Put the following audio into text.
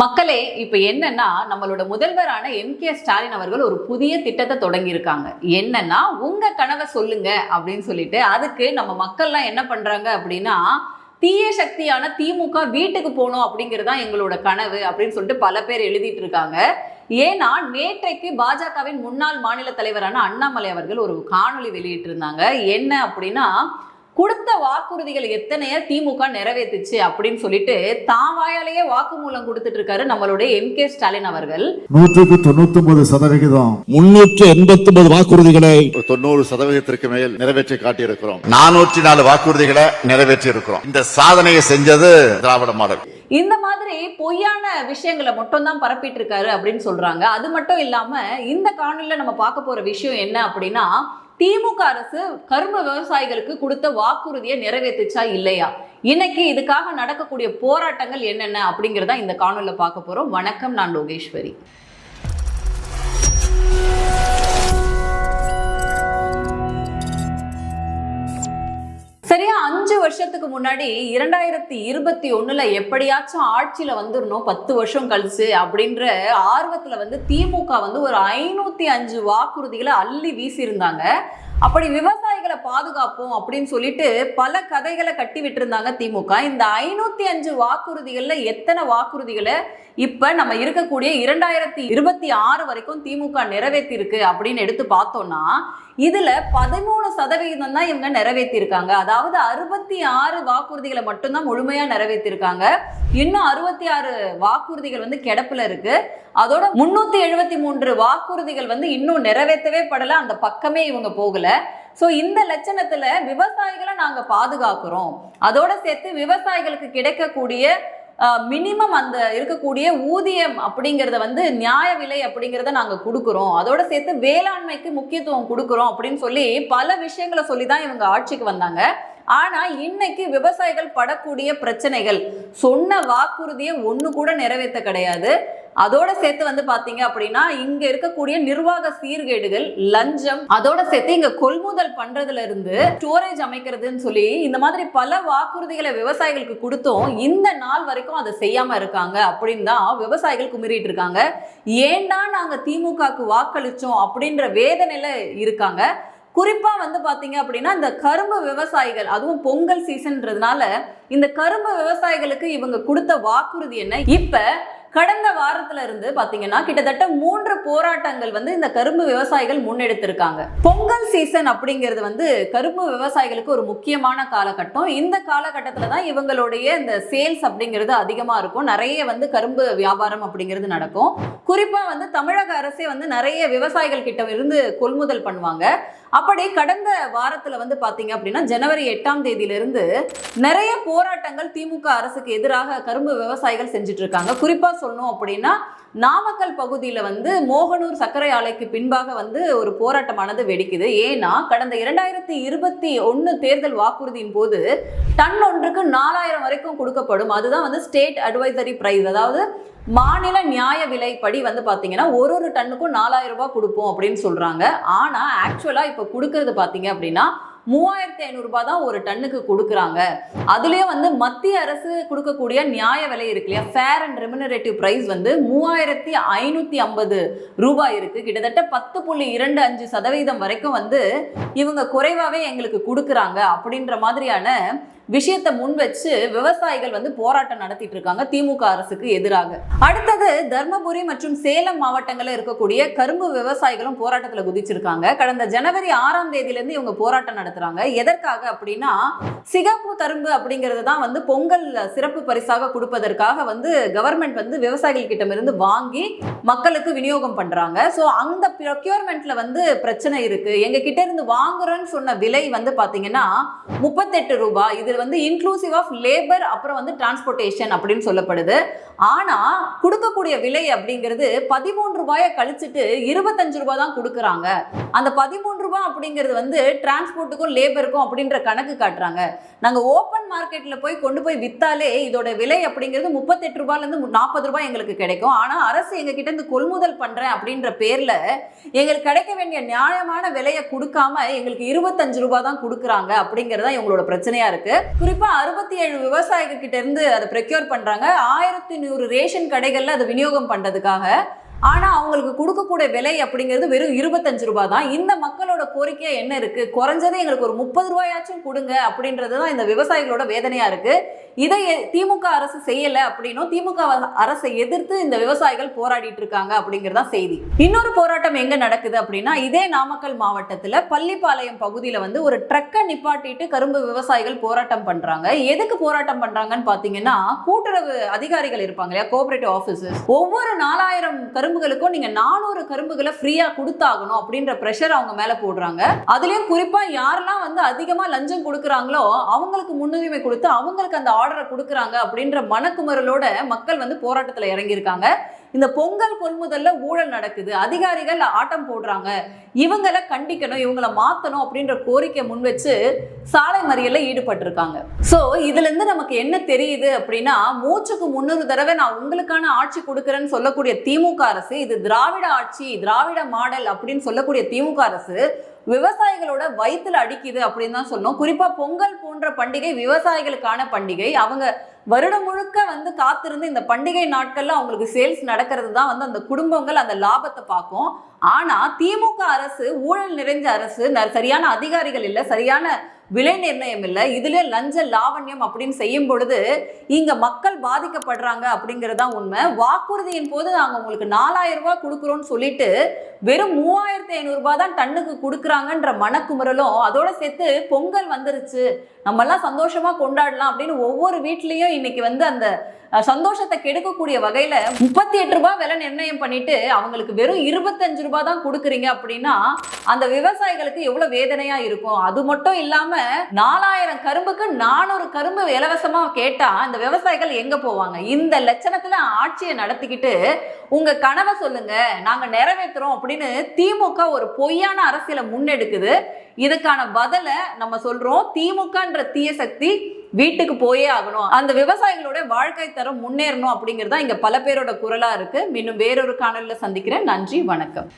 மக்களே இப்ப என்னன்னா நம்மளோட முதல்வரான எம். கே. ஸ்டாலின் அவர்கள் ஒரு புதிய திட்டத்தை தொடங்கியிருக்காங்க. என்னன்னா உங்க கனவை சொல்லுங்க அப்படின்னு சொல்லிட்டு அதுக்கு நம்ம மக்கள்லாம் என்ன பண்றாங்க அப்படின்னா தீய சக்தியான திமுக வீட்டுக்கு போகணும் அப்படிங்கிறது தான் எங்களோட கனவு அப்படின்னு சொல்லிட்டு பல பேர் எழுதிட்டு இருக்காங்க ஏன்னா நேற்றைக்கு பாஜகவின் முன்னாள் மாநில தலைவரான அண்ணாமலை அவர்கள் ஒரு காணொளி வெளியிட்டிருந்தாங்க. என்ன அப்படின்னா கொடுத்த வாக்குறுதிகள் எத்தனைய திமுக நிறைவேத்துச்சு அப்படின்னு சொல்லிட்டு தான் வாயாலேயே வாக்குமூலம் கொடுத்துட்டு இருக்காரு நம்மளுடைய எம் கே ஸ்டாலின் அவர்கள். நூற்றுக்கு தொண்ணூத்தி ஒன்பது சதவிகிதம். முன்னூற்று எண்பத்தி ஒன்பது வாக்குறுதிகளை தொண்ணூறு சதவீதத்திற்கு மேல் நிறைவேற்றி காட்டியிருக்கிறோம். நானூற்றி நாலு வாக்குறுதிகளை நிறைவேற்றி இருக்கிறோம் இந்த சாதனையை செஞ்சது திராவிட மாடல். இந்த மாதிரி பொய்யான விஷயங்களை மட்டும் தான் பரப்பிட்டு இருக்காரு அப்படின்னு சொல்றாங்க. அது மட்டும் இல்லாம இந்த காணொலியில நம்ம பார்க்க போற விஷயம் என்ன அப்படின்னா திமுக அரசு கரும்பு விவசாயிகளுக்கு கொடுத்த வாக்குறுதியை நிறைவேற்றுச்சா இல்லையா? இன்னைக்கு இதுக்காக நடக்கக்கூடிய போராட்டங்கள் என்னென்ன அப்படிங்கிறத இந்த காணொலியில் பார்க்க போறோம். வணக்கம் நான் லோகேஸ்வரி. அஞ்சு வருஷத்துக்கு முன்னாடி இரண்டாயிரத்தி இருபத்தி ஒண்ணுல எப்படியாச்சும் ஆட்சியில வந்துடணும் பத்து வருஷம் கழிச்சு அப்படின்ற ஆர்வத்துல வந்து திமுக வந்து ஒரு ஐநூத்தி அஞ்சு வாக்குறுதிகளை அள்ளி வீசியிருந்தாங்க. அப்படி விவசாயிகளை பாதுகாப்போம் அப்படின்னு சொல்லிட்டு பல கதைகளை கட்டி விட்டுருந்தாங்க திமுக. இந்த ஐநூத்தி அஞ்சு வாக்குறுதிகள்ல எத்தனை வாக்குறுதிகளை இப்ப நம்ம இருக்கக்கூடிய இரண்டாயிரத்தி இருபத்தி ஆறு வரைக்கும் திமுக நிறைவேற்றிருக்கு அப்படின்னு எடுத்து பார்த்தோம்னா இதுல பதிமூணு சதவிகிதம் தான் இவங்க நிறைவேற்றிருக்காங்க. அதாவது அறுபத்தி ஆறு வாக்குறுதிகளை மட்டும்தான் முழுமையா நிறைவேற்றிருக்காங்க. இன்னும் அறுபத்தி ஆறு வாக்குறுதிகள் வந்து கிடப்புல இருக்கு. அதோட முன்னூத்தி எழுபத்தி மூன்று வாக்குறுதிகள் வந்து இன்னும் நிறைவேற்றவே படல. அந்த பக்கமே இவங்க போகல. ஸோ இந்த லட்சணத்துல விவசாயிகளை நாங்க பாதுகாக்கிறோம். அதோட சேர்த்து விவசாயிகளுக்கு கிடைக்கக்கூடிய மினிமம் அந்த இருக்கக்கூடிய ஊதியம் அப்படிங்கிறத வந்து நியாய விலை அப்படிங்கிறத நாங்கள் கொடுக்குறோம். அதோட சேர்த்து வேளாண்மைக்கு முக்கியத்துவம் கொடுக்குறோம் அப்படின்னு சொல்லி பல விஷயங்களை சொல்லி தான் இவங்க ஆட்சிக்கு வந்தாங்க. ஆனால் இன்னைக்கு விவசாயிகள் படக்கூடிய பிரச்சனைகள் சொன்ன வாக்குறுதியை ஒன்று கூட நிறைவேற்ற கிடையாது. அதோட சேர்த்து வந்து பாத்தீங்க அப்படின்னா இங்க இருக்கக்கூடிய நிர்வாக சீர்கேடுகள் லஞ்சம் அதோட சேர்த்து இங்க கொள்முதல் பண்றதுல இருந்து ஸ்டோரேஜ் அமைக்கிறதுன்னு சொல்லி இந்த மாதிரி பல வாக்குறுதிகளை விவசாயிகளுக்கு கொடுத்தும் இந்த நாள் வரைக்கும் அதை செய்யாம இருக்காங்க அப்படின்னு தான் விவசாயிகள் குமிறிட்டு இருக்காங்க. ஏன்டா நாங்க திமுகக்கு வாக்களிச்சோம் அப்படின்ற வேதனையில இருக்காங்க. குறிப்பாக வந்து பார்த்தீங்க அப்படின்னா இந்த கரும்பு விவசாயிகள் அதுவும் பொங்கல் சீசன்றதுனால இந்த கரும்பு விவசாயிகளுக்கு இவங்க கொடுத்த வாக்குறுதி என்ன? இப்போ கடந்த வாரத்துல இருந்து பாத்தீங்கன்னா கிட்டத்தட்ட மூன்று போராட்டங்கள் வந்து இந்த கரும்பு விவசாயிகள் முன்னெடுத்திருக்காங்க. பொங்கல் சீசன் அப்படிங்கிறது வந்து கரும்பு விவசாயிகளுக்கு ஒரு முக்கியமான காலகட்டம். இந்த காலகட்டத்துல தான் இவங்களுடைய இந்த சேல்ஸ் அப்படிங்கிறது அதிகமா இருக்கும். நிறைய வந்து கரும்பு வியாபாரம் அப்படிங்கிறது நடக்கும். குறிப்பா வந்து தமிழக அரசே வந்து நிறைய விவசாயிகள் கிட்ட இருந்து கொள்முதல் பண்ணுவாங்க. அப்படி கடந்த வாரத்துல வந்து பாத்தீங்க அப்படின்னா ஜனவரி எட்டாம் தேதியிலிருந்து நிறைய போராட்டங்கள் திமுக அரசுக்கு எதிராக கரும்பு விவசாயிகள் செஞ்சுட்டு இருக்காங்க. குறிப்பா சொல்லணும் அப்படின்னா நாமக்கல் பகுதியில் வந்து மோகனூர் சர்க்கரை ஆலைக்கு பின்பாக வந்து ஒரு போராட்டமானது வெடிக்குது. ஏன்னா கடந்த இரண்டாயிரத்தி இருபத்தி ஒன்று தேர்தல் வாக்குறுதியின் போது டன் ஒன்றுக்கு நாலாயிரம் வரைக்கும் கொடுக்கப்படும். அதுதான் வந்து ஸ்டேட் அட்வைசரி பிரைஸ். அதாவது மாநில நியாய விலைப்படி வந்து பார்த்தீங்கன்னா ஒரு ஒரு டன்னுக்கும் நாலாயிரம் ரூபாய் கொடுப்போம் அப்படின்னு சொல்கிறாங்க ஆனால் ஆக்சுவலாக இப்போ கொடுக்கறது பார்த்தீங்க அப்படின்னா மூவாயிரத்தி ஐநூறுரூபா தான் ஒரு டன்னுக்கு கொடுக்குறாங்க. அதுலேயும் வந்து மத்திய அரசு கொடுக்கக்கூடிய நியாய விலை இருக்கு இல்லையா? ஃபேர் அண்ட் ரெமினரேட்டிவ் ப்ரைஸ் வந்து மூவாயிரத்தி ஐநூற்றி ஐம்பது ரூபாய் இருக்குது கிட்டத்தட்ட பத்து புள்ளி இரண்டு அஞ்சு சதவீதம் வரைக்கும் வந்து இவங்க குறைவாகவே எங்களுக்கு கொடுக்குறாங்க அப்படின்ற மாதிரியான விஷயத்தை முன் வச்சு விவசாயிகள் வந்து போராட்டம் நடத்திட்டு இருக்காங்க திமுக அரசுக்கு எதிராக. அடுத்தது தர்மபுரி மற்றும் சேலம் மாவட்டங்களில் இருக்கக்கூடிய கரும்பு விவசாயிகளும் போராட்டத்தில் குதிச்சிருக்காங்க. கடந்த ஜனவரி ஆறாம் தேதியிலேருந்து இவங்க போராட்டம் நடத்துறாங்க. எதற்காக அப்படின்னா சிகப்பு கரும்பு அப்படிங்கிறது தான் வந்து பொங்கல் சிறப்பு பரிசாக கொடுப்பதற்காக வந்து கவர்மெண்ட் வந்து விவசாயிகள் கிட்டமிருந்து வாங்கி மக்களுக்கு விநியோகம் பண்றாங்க. ஸோ அந்த ப்ரொக்யூர்மெண்ட்ல வந்து பிரச்சனை இருக்கு. எங்க கிட்ட இருந்து வாங்குறோன்னு சொன்ன விலை வந்து பாத்தீங்கன்னா முப்பத்தெட்டு ரூபாய். இது வந்து இன்க்ளூசிவ் ஆஃப் லேபர் அப்புறம் வந்து டிரான்ஸ்போர்ட்டேஷன் அப்படின்னு சொல்லப்படுது. ஆனால் கொடுக்கக்கூடிய விலை அப்படிங்கிறது பதிமூன்று ரூபாயை கழிச்சிட்டு இருபத்தஞ்சு ரூபாய் தான் கொடுக்குறாங்க. அந்த பதிமூன்று ரூபாய் அப்படிங்கிறது வந்து டிரான்ஸ்போர்ட்டுக்கும் லேபருக்கும் அப்படின்ற கணக்கு காட்டுறாங்க. நாங்கள் ஓப்பன் மார்க்கெட்டில் போய் கொண்டு போய் வித்தாலே இதோட விலை அப்படிங்கிறது முப்பத்தெட்டு ரூபாயிலேருந்து நாற்பது ரூபாய் எங்களுக்கு கிடைக்கும். ஆனால் அரசு எங்ககிட்ட இருந்து கொள்முதல் பண்ணுறேன் அப்படின்ற பேரில் எங்களுக்கு கிடைக்க வேண்டிய நியாயமான விலையை கொடுக்காம எங்களுக்கு இருபத்தஞ்சு ரூபாய் தான் கொடுக்குறாங்க அப்படிங்கறதா இவங்களோட பிரச்சனையாக இருக்குது குறிப்பாக அறுபத்தி ஏழு விவசாயிகள் கிட்ட இருந்து அதை ப்ரெக்யூர் பண்ணுறாங்க ஆயிரத்தி நூறு ரேஷன் கடைகளில் அதை விநியோகம் பண்ணுறதுக்காக ஆனால் அவங்களுக்கு கொடுக்கக்கூடிய விலை அப்படிங்கிறது வெறும் இருபத்தஞ்சு ரூபா தான். இந்த மக்களோட கோரிக்கை என்ன இருக்கு? குறைஞ்சது எங்களுக்கு ஒரு முப்பது ரூபாயாச்சும் கொடுங்க அப்படின்றது தான் இந்த விவசாயிகளோட வேதனையா இருக்கு. இதை திமுக அரசு செய்யல அப்படின்னும் திமுக அரசை எதிர்த்து இந்த விவசாயிகள் போராடிட்டு இருக்காங்க அப்படிங்கறதா செய்தி. இன்னொரு போராட்டம் எங்க நடக்குது அப்படின்னா இதே நாமக்கல் மாவட்டத்தில் பள்ளிப்பாளையம் பகுதியில் வந்து ஒரு ட்ரக்கை நிப்பாட்டிட்டு கரும்பு விவசாயிகள் போராட்டம் பண்றாங்க. எதுக்கு போராட்டம் பண்றாங்கன்னு பாத்தீங்கன்னா கூட்டுறவு அதிகாரிகள் இருப்பாங்க இல்லையா? கோஆபரேட்டிவ் ஆபீசர்ஸ் ஒவ்வொரு நாலாயிரம் கரும்புகளுக்கும் நீங்க நானூறு கரும்புகளை ஃப்ரீயா கொடுத்தாகணும் அப்படின்ற ப்ரெஷர் அவங்க மேல போடுறாங்க. அதுலயும் குறிப்பா யாரெல்லாம் வந்து அதிகமா லஞ்சம் கொடுக்குறாங்களோ அவங்களுக்கு முன்னுரிமை கொடுத்து அவங்களுக்கு அந்த ஆர்டரை கொடுக்குறாங்க அப்படின்ற மனக்குமரலோட மக்கள் வந்து போராட்டத்துல இறங்கியிருக்காங்க. இந்த பொங்கல் கொள்முதல்ல ஊழல் நடக்குது. அதிகாரிகள் ஆட்டம் போடுறாங்க. இவங்களை கண்டிக்கணும் இவங்களை மாற்றணும் அப்படின்ற கோரிக்கை முன் வச்சு சாலை மறியலில் ஈடுபட்டிருக்காங்க. ஸோ இதுலேருந்து நமக்கு என்ன தெரியுது அப்படின்னா மூச்சுக்கு முன்னூறு தடவை நான் உங்களுக்கான ஆட்சி கொடுக்குறேன்னு சொல்லக்கூடிய திமுக அரசு இது திராவிட ஆட்சி திராவிட மாடல் அப்படின்னு சொல்லக்கூடிய திமுக அரசு விவசாயிகளோட வயிற்றில் அடிக்குது அப்படின்னு தான் சொல்லணும். குறிப்பாக பொங்கல் போன்ற பண்டிகை விவசாயிகளுக்கான பண்டிகை. அவங்க வருடம் முழுக்க வந்து காத்திருந்து இந்த பண்டிகை நாட்கள்ல அவங்களுக்கு சேல்ஸ் நடக்கிறது தான் வந்து அந்த குடும்பங்கள் அந்த லாபத்தை பார்க்கும். ஆனா திமுக அரசு ஊழல் நிறைஞ்ச அரசு ந- சரியான அதிகாரிகள் இல்லை சரியான விலை நிர்ணயம் இல்லை. இதுல லஞ்ச லாவண்யம் அப்படின்னு செய்யும் பொழுது இங்க மக்கள் பாதிக்கப்படுறாங்க அப்படிங்கறதா உண்மை. வாக்குறுதியின் போது நாங்க உங்களுக்கு நாலாயிரம் ரூபாய் கொடுக்குறோம்னு சொல்லிட்டு வெறும் மூவாயிரத்தி ஐநூறு ரூபாய் தான் டன்னுக்கு கொடுக்குறாங்கன்ற மனக்குமுறலும் அதோட சேர்த்து பொங்கல் வந்துருச்சு. நம்ம எல்லாம் சந்தோஷமா கொண்டாடலாம் அப்படின்னு ஒவ்வொரு வீட்லயும் இன்னைக்கு வந்து அந்த சந்தோஷத்தை கெடுக்கக்கூடிய வகையில முப்பத்தி எட்டு ரூபாய் விலை நிர்ணயம் பண்ணிட்டு அவங்களுக்கு வெறும் இருபத்தஞ்சு ரூபாய் தான் கொடுக்குறீங்க அப்படின்னா அந்த விவசாயிகளுக்கு எவ்வளவு வேதனையா இருக்கும்? அது மட்டும் இல்லாம நாலாயிரம் கரும்புக்கு நானூறு கரும்பு இலவசமா கேட்டா அந்த விவசாயிகள் எங்க போவாங்க? இந்த லட்சணத்துல ஆட்சியை நடத்திக்கிட்டு உங்க கனவை சொல்லுங்க நாங்க நிறைவேற்றுறோம் அப்படின்னு திமுக ஒரு பொய்யான அரசியலை முன்னெடுக்குது. இதுக்கான பதிலை நம்ம சொல்றோம். திமுகன்ற தீய சக்தி வீட்டுக்கு போயே ஆகணும். அந்த விவசாயிகளோட வாழ்க்கை தரம் முன்னேறணும் அப்படிங்கிறது தான் இங்க பல பேரோட குரலா இருக்கு. மீண்டும் வேறொரு காணொலியில் சந்திக்கிறேன். நன்றி வணக்கம்.